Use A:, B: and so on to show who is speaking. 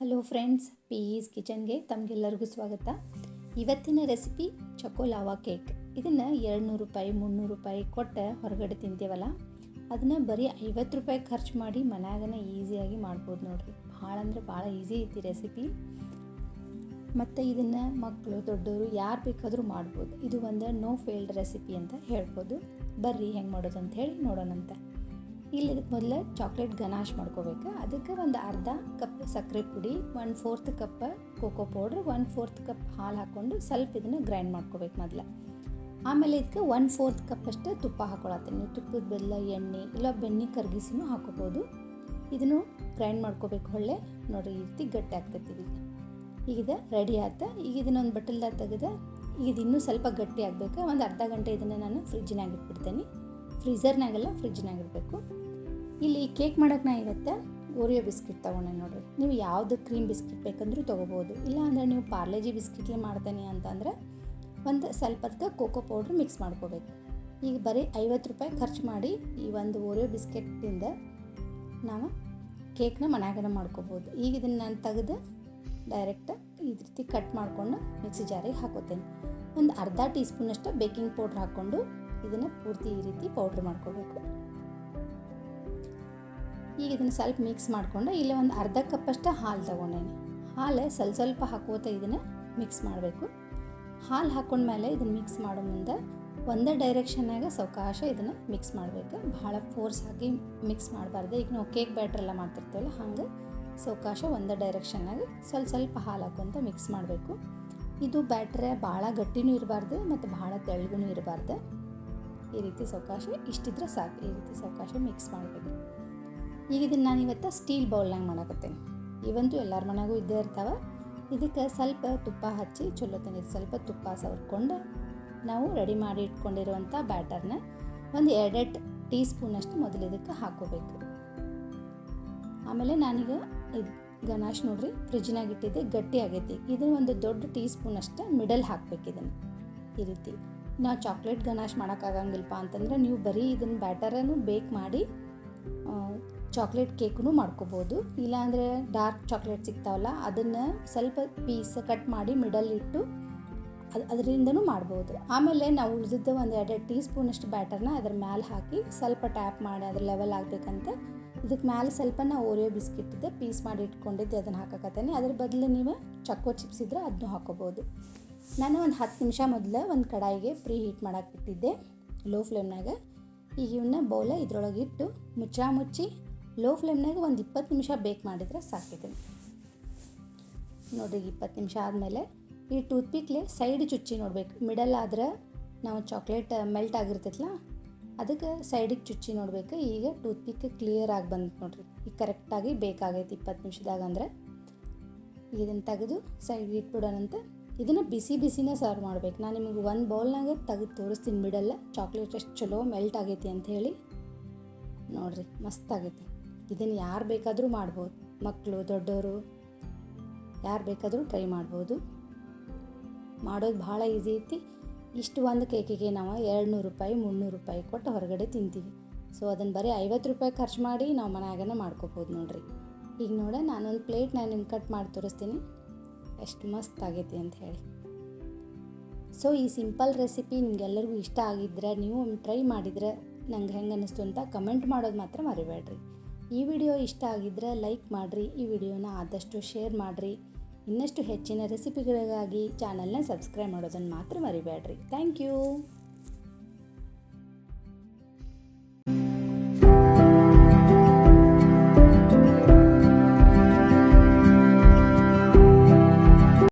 A: Hello friends, piece ಕಿಚನ್ಗೆ ತಮಗೆಲ್ಲರಿಗೂ ಸ್ವಾಗತ. ಇವತ್ತಿನ ರೆಸಿಪಿ ಚಕೋಲಾವಾ ಕೇಕ್. ಇದನ್ನು ಎರಡು ನೂರು ರೂಪಾಯಿ, ಮುನ್ನೂರು ರೂಪಾಯಿ ಕೊಟ್ಟು ಹೊರಗಡೆ ತಿಂತೀವಲ್ಲ? ಅದನ್ನು ಬರೀ ಐವತ್ತು ರೂಪಾಯಿ ಖರ್ಚು ಮಾಡಿ ಮನ್ಯಾಗನ ಈಸಿಯಾಗಿ ಮಾಡ್ಬೋದು ನೋಡಿರಿ. ಭಾಳ ಅಂದರೆ ಭಾಳ ಈಸಿ ಐತಿ ರೆಸಿಪಿ. ಮತ್ತು ಇದನ್ನು ಮಕ್ಕಳು ದೊಡ್ಡವರು ಯಾರು ಬೇಕಾದರೂ ಮಾಡ್ಬೋದು. ಇದು ಒಂದು ನೋ ಫೇಲ್ಡ್ ರೆಸಿಪಿ ಅಂತ ಹೇಳ್ಬೋದು. ಬರ್ರಿ, ಹೆಂಗೆ ಮಾಡೋದು ಅಂತ ಹೇಳಿ ನೋಡೋಣಂತ. ಇಲ್ಲಿ ಇದಕ್ಕೆ ಮೊದಲು ಚಾಕ್ಲೇಟ್ ಗನಾಶ್ ಮಾಡ್ಕೋಬೇಕು. ಅದಕ್ಕೆ ಒಂದು ಅರ್ಧ ಕಪ್ ಸಕ್ಕರೆ ಪುಡಿ one fourth cup cocoa powder one fourth cup ಹಾಲು ಹಾಕ್ಕೊಂಡು ಸ್ವಲ್ಪ ಇದನ್ನು ಗ್ರೈಂಡ್ ಮಾಡ್ಕೋಬೇಕು ಮೊದಲು. ಆಮೇಲೆ ಇದಕ್ಕೆ ಒನ್ ಫೋರ್ತ್ ಕಪ್ ಅಷ್ಟು ತುಪ್ಪ ಹಾಕೊಳತ್ತೀನಿ ತುಪ್ಪದ ಬೆಲ್ಲ, ಎಣ್ಣೆ ಇಲ್ಲ ಬೆಣ್ಣೆ ಕರ್ಗಿಸಿನೂ ಹಾಕೋಬೋದು. ಇದನ್ನು ಗ್ರೈಂಡ್ ಮಾಡ್ಕೋಬೇಕು ಒಳ್ಳೆ. ನೋಡಿರಿ ಈ ರೀತಿ ಗಟ್ಟಿ ಆಗ್ತೈತಿ ಈಗ ಇದು ರೆಡಿ ಆಯ್ತು? ಈಗ ಇದನ್ನೊಂದು ಬಟ್ಟಲ್ದಾಗ ತೆಗೆದು ಈಗ ಇನ್ನೂ ಸ್ವಲ್ಪ ಗಟ್ಟಿ ಆಗಬೇಕು. ಒಂದು ಅರ್ಧ ಗಂಟೆ ಇದನ್ನು ನಾನು ಫ್ರಿಜ್ಜಿನಾಗ ಇಟ್ಬಿಡ್ತೇನೆ. ಫ್ರೀಝರ್ನಾಗೆಲ್ಲ ಫ್ರಿಜ್ನಾಗ ಇಡಬೇಕು. ಇಲ್ಲಿ ಕೇಕ್ ಮಾಡೋಕೆ ನಾ ಇವತ್ತು ಓರಿಯೋ ಬಿಸ್ಕಿಟ್ ತೊಗೊಂಡೆ ನೋಡಿರಿ. ನೀವು ಯಾವುದು ಕ್ರೀಮ್ ಬಿಸ್ಕಿಟ್ ಬೇಕಂದ್ರೂ ತೊಗೋಬೋದು. ಇಲ್ಲ ಅಂದರೆ ನೀವು ಪಾರ್ಲೆಜಿ ಬಿಸ್ಕಿಟ್ಲೆ ಮಾಡ್ತೇನೆ ಅಂತಂದರೆ ಒಂದು ಸ್ವಲ್ಪ ಅದಕ್ಕೆ ಕೋಕೋ ಪೌಡ್ರ್ ಮಿಕ್ಸ್ ಮಾಡ್ಕೋಬೇಕು. ಈಗ ಬರೀ ಐವತ್ತು ರೂಪಾಯಿ ಖರ್ಚು ಮಾಡಿ ಈ ಒಂದು ಓರಿಯೋ ಬಿಸ್ಕೆಟಿಂದ ನಾವು ಕೇಕ್ನ ಮನ್ಯಾಗನ ಮಾಡ್ಕೋಬೋದು. ಈಗ ಇದನ್ನು ನಾನು ತೆಗೆದು ಡೈರೆಕ್ಟ್ ಈ ರೀತಿ ಕಟ್ ಮಾಡಿಕೊಂಡು ಮಿಕ್ಸಿ ಜಾರಿಗೆ ಹಾಕೋತೇನೆ. ಒಂದು ಅರ್ಧ ಟೀ ಸ್ಪೂನಷ್ಟು ಬೇಕಿಂಗ್ ಪೌಡ್ರ್ ಹಾಕ್ಕೊಂಡು ಇದನ್ನು ಪೂರ್ತಿ ಈ ರೀತಿ ಪೌಡ್ರ್ ಮಾಡ್ಕೋಬೇಕು. ಈಗ ಇದನ್ನು ಸ್ವಲ್ಪ ಮಿಕ್ಸ್ ಮಾಡಿಕೊಂಡು ಇಲ್ಲಿ ಒಂದು ಅರ್ಧ ಕಪ್ಪಷ್ಟು ಹಾಲು ತೊಗೊಂಡೇನೆ. ಹಾಲು ಸ್ವಲ್ಪ ಸ್ವಲ್ಪ ಹಾಕೋತ ಇದನ್ನು ಮಿಕ್ಸ್ ಮಾಡಬೇಕು. ಹಾಲು ಹಾಕೊಂಡ್ಮೇಲೆ ಇದನ್ನು ಮಿಕ್ಸ್ ಮಾಡೋ ಮುಂದೆ ಒಂದೇ ಡೈರೆಕ್ಷನ್ನಾಗ ಸಾವಕಾಶ ಇದನ್ನು ಮಿಕ್ಸ್ ಮಾಡಬೇಕು. ಭಾಳ ಫೋರ್ಸ್ ಹಾಕಿ ಮಿಕ್ಸ್ ಮಾಡಬಾರ್ದು. ಈಗ ನಾವು ಕೇಕ್ ಬ್ಯಾಟ್ರ್ ಎಲ್ಲ ಮಾಡ್ತಿರ್ತೀವಲ್ಲ, ಹಂಗೆ ಸಾವಕಾಶ ಒಂದೇ ಡೈರೆಕ್ಷನ್ನಾಗ ಸ್ವಲ್ಪ ಸ್ವಲ್ಪ ಹಾಲು ಹಾಕೊಂತ ಮಿಕ್ಸ್ ಮಾಡಬೇಕು. ಇದು ಬ್ಯಾಟ್ರೆ ಭಾಳ ಗಟ್ಟಿನೂ ಇರಬಾರ್ದು ಮತ್ತು ಭಾಳ ತೆಳ್ಳಗೂ ಇರಬಾರ್ದು. ಈ ರೀತಿ ಸಾವಕಾಶ ಇಷ್ಟಿದ್ರೆ ಸಾಕು. ಈ ರೀತಿ ಸಾವಕಾಶ ಮಿಕ್ಸ್ ಮಾಡಬೇಕು. ಈಗ ಇದನ್ನು ನಾನು ಇವತ್ತು ಸ್ಟೀಲ್ ಬೌಲ್ನಾಗ ಮಾಡಕತ್ತೇನೆ. ಇವಂತೂ ಎಲ್ಲರ ಮನೆಗೂ ಇದ್ದೇ ಇರ್ತಾವೆ. ಇದಕ್ಕೆ ಸ್ವಲ್ಪ ತುಪ್ಪ ಹಚ್ಚಿ ಚಲೋ ಸ್ವಲ್ಪ ತುಪ್ಪ ಸವರ್ಕೊಂಡು ನಾವು ರೆಡಿ ಮಾಡಿ ಇಟ್ಕೊಂಡಿರುವಂಥ ಬ್ಯಾಟರ್ನ ಒಂದು ಎರಡೆರಡು ಟೀ ಸ್ಪೂನಷ್ಟು ಮೊದಲು ಇದಕ್ಕೆ ಹಾಕೋಬೇಕು. ಆಮೇಲೆ ನಾನೀಗ ಇದು ಗನಾಶ್ ನೋಡ್ರಿ ಫ್ರಿಜ್ನಾಗ ಇಟ್ಟಿದ್ದೆ, ಗಟ್ಟಿ ಆಗೈತಿ. ಇದು ಒಂದು ದೊಡ್ಡ ಟೀ ಸ್ಪೂನಷ್ಟು ಮಿಡಲ್ ಹಾಕ್ಬೇಕು ಇದನ್ನು. ಈ ರೀತಿ. ನಾವು ಚಾಕ್ಲೇಟ್ ಗನಾಶ್ ಮಾಡೋಕ್ಕಾಗಂಗಿಲ್ಲಪ್ಪ ಅಂತಂದ್ರೆ ನೀವು ಬರೀ ಇದನ್ನು ಬ್ಯಾಟರನ್ನು ಬೇಕ್ ಮಾಡಿ ಚಾಕ್ಲೇಟ್ ಕೇಕ್ನು ಮಾಡ್ಕೋಬೋದು. ಇಲ್ಲಾಂದರೆ ಡಾರ್ಕ್ ಚಾಕ್ಲೇಟ್ ಸಿಗ್ತಾವಲ್ಲ, ಅದನ್ನು ಸ್ವಲ್ಪ ಪೀಸ್ ಕಟ್ ಮಾಡಿ ಮಿಡಲ್ ಇಟ್ಟು ಅದು, ಅದರಿಂದನೂ ಮಾಡ್ಬೋದು. ಆಮೇಲೆ ನಾವು ಉಳಿದಿದ್ದ ಒಂದು ಎರಡು ಟೀ ಸ್ಪೂನಷ್ಟು ಬ್ಯಾಟರ್ನ ಅದ್ರ ಮ್ಯಾಲೆ ಹಾಕಿ ಸ್ವಲ್ಪ ಟ್ಯಾಪ್ ಮಾಡಿ ಅದ್ರ ಲೆವೆಲ್ ಆಗಬೇಕಂತ. ಇದಕ್ಕೆ ಮ್ಯಾಲೆ ಸ್ವಲ್ಪ ನಾವು ಓರಿಯೋ ಬಿಸ್ಕಿಟ್ ಇದೆ, ಪೀಸ್ ಮಾಡಿ ಇಟ್ಕೊಂಡಿದ್ದೆ ಅದನ್ನು ಹಾಕಕತ್ತೇನೆ. ಅದ್ರ ಬದಲು ನೀವು ಚಕ್ಕೋ ಚಿಪ್ಸ್ ಇದ್ರೆ ಅದನ್ನು ಹಾಕೋಬೋದು. ನಾನು ಒಂದು ಹತ್ತು ನಿಮಿಷ ಮೊದಲು ಒಂದು ಕಡಾಯಿಗೆ ಪ್ರೀ ಹೀಟ್ ಮಾಡಕ್ಕೆ ಇಟ್ಟಿದ್ದೆ, ಲೋ ಫ್ಲೇಮ್ನಾಗ. ಈಗ ಇವನ್ನ ಬೌಲ ಇದ್ರೊಳಗೆ ಇಟ್ಟು ಮುಚ್ಚಾ ಮುಚ್ಚಿ ಲೋ ಫ್ಲೇಮ್ನಾಗ ಒಂದು ಇಪ್ಪತ್ತು ನಿಮಿಷ ಬೇಕ್ ಮಾಡಿದರೆ ಸಾಕಿದೆ ನೋಡಿರಿ, ಇಪ್ಪತ್ತು ನಿಮಿಷ ಆದಮೇಲೆ ಈ ಟೂತ್ಪಿಕ್ಲೆ ಸೈಡ್ ಚುಚ್ಚಿ ನೋಡ್ಬೇಕು. ಮಿಡಲ್ ಆದ್ರೆ ನಾವು ಚಾಕ್ಲೇಟ್ ಮೆಲ್ಟ್ ಆಗಿರ್ತೈತಲ್ಲ ಅದಕ್ಕೆ ಸೈಡಿಗೆ ಚುಚ್ಚಿ ನೋಡ್ಬೇಕು. ಈಗ ಟೂತ್ಪಿಕ್ ಕ್ಲಿಯರ್ ಆಗಿ ಬಂತು ನೋಡ್ರಿ. ಈಗ ಕರೆಕ್ಟಾಗಿ ಬೇಕಾಗೈತಿ ಇಪ್ಪತ್ತು ನಿಮಿಷದಾಗ ಅಂದರೆ. ಇದನ್ನು ತೆಗೆದು ಸೈಡ್ ಇಟ್ಬಿಡೋಣಂತ ಇದನ್ನು ಬಿಸಿ ಬಿಸಿನೇ ಸರ್ವ್ ಮಾಡ್ಬೇಕು. ನಾನು ನಿಮಗೆ ಒಂದು ಬೌಲ್ನಾಗ ತೆಗೆದು ತೋರಿಸ್ತೀನಿ ಮಿಡಲ್ಲ ಚಾಕ್ಲೇಟ್ ಎಷ್ಟು ಚಲೋ ಮೆಲ್ಟ್ ಆಗೈತಿ ಅಂತ ಹೇಳಿ. ನೋಡಿರಿ, ಮಸ್ತ್ ಆಗೈತಿ. ಇದನ್ನು ಯಾರು ಬೇಕಾದರೂ ಮಾಡ್ಬೋದು. ಮಕ್ಕಳು, ದೊಡ್ಡವರು ಯಾರು ಬೇಕಾದರೂ ಟ್ರೈ ಮಾಡ್ಬೋದು. ಮಾಡೋದು ಭಾಳ ಈಸಿ ಐತಿ. ಇಷ್ಟು ಒಂದು ಕೇಕಿಗೆ ನಾವು ಎರಡು ನೂರು ರೂಪಾಯಿ, ಮುನ್ನೂರು ರೂಪಾಯಿ ಕೊಟ್ಟು ಹೊರಗಡೆ ತಿಂತೀವಿ. ಸೊ ಅದನ್ನು ಬರೀ ಐವತ್ತು ರೂಪಾಯಿ ಖರ್ಚು ಮಾಡಿ ನಾವು ಮನೆಯಾಗನ ಮಾಡ್ಕೋಬೋದು ನೋಡ್ರಿ. ಈಗ ನೋಡ, ನಾನೊಂದು ಪ್ಲೇಟ್ ನಾನು ನಿಮ್ಗೆ ಕಟ್ ಮಾಡಿ ತೋರಿಸ್ತೀನಿ. ಎಷ್ಟು ಮಸ್ತ್ ಆಗೈತಿ ಅಂತ ಹೇಳಿ. ಸೊ ಈ ಸಿಂಪಲ್ ರೆಸಿಪಿ ನಿಮಗೆಲ್ಲರಿಗೂ ಇಷ್ಟ ಆಗಿದ್ರೆ, ನೀವು ಟ್ರೈ ಮಾಡಿದರೆ ನಂಗೆ ಹೆಂಗೆ ಅನ್ನಿಸ್ತು ಅಂತ ಕಮೆಂಟ್ ಮಾಡೋದು ಮಾತ್ರ ಮರಿಬೇಡ್ರಿ. ಈ ವಿಡಿಯೋ ಇಷ್ಟ ಆಗಿದ್ದರೆ ಲೈಕ್ ಮಾಡಿರಿ, ಈ ವಿಡಿಯೋನ ಆದಷ್ಟು ಶೇರ್ ಮಾಡಿರಿ. ಇನ್ನಷ್ಟು ಹೆಚ್ಚಿನ ರೆಸಿಪಿಗಳಿಗಾಗಿ ಚಾನಲ್ನ ಸಬ್ಸ್ಕ್ರೈಬ್ ಮಾಡೋದನ್ನು ಮಾತ್ರ ಮರಿಬೇಡ್ರಿ. Thank you.